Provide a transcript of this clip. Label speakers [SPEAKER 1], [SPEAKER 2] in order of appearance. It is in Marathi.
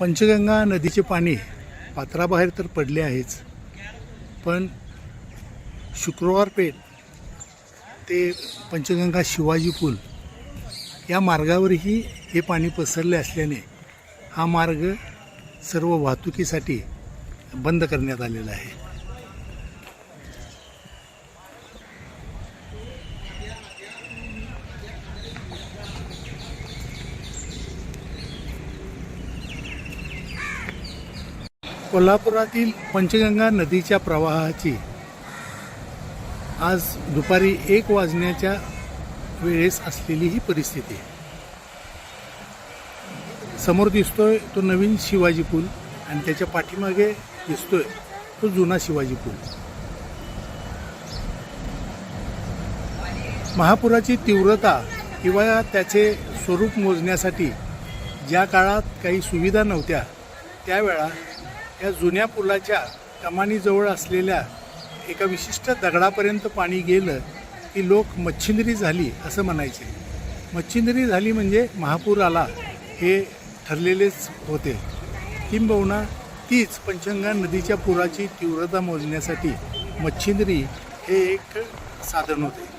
[SPEAKER 1] पंचगंगा नदीचे पाणी पात्राबाहेर तर पडले आहेच पण शुक्रवार पेठ ते पंचगंगा शिवाजी पूल या मार्गावरही हे पाणी पसरले असल्याने हा मार्ग सर्व वाहतुकीसाठी बंद करण्यात आलेला आहे. कोल्हापुरातील पंचगंगा नदीच्या प्रवाहाची आज दुपारी एक वाजण्याच्या वेळेस असलेली ही परिस्थिती. समोर दिसतोय तो नवीन शिवाजी पूल आणि त्याच्या पाठीमागे दिसतोय तो जुना शिवाजी पूल. महापुराची तीव्रता किंवा त्याचे स्वरूप मोजण्यासाठी ज्या काळात काही सुविधा नव्हत्या त्यावेळा या जुन्या पुलाच्या कमानीजवळ असलेल्या एका विशिष्ट दगडापर्यंत पाणी गेलं की लोक मच्छिंद्री झाली असं म्हणायचे. मच्छिंद्री झाली म्हणजे महापूर आला हे ठरलेलेच होते. किंबहुना तीच पंचगंगा नदीच्या पुराची तीव्रता मोजण्यासाठी मच्छिंद्री हे एक साधन होते.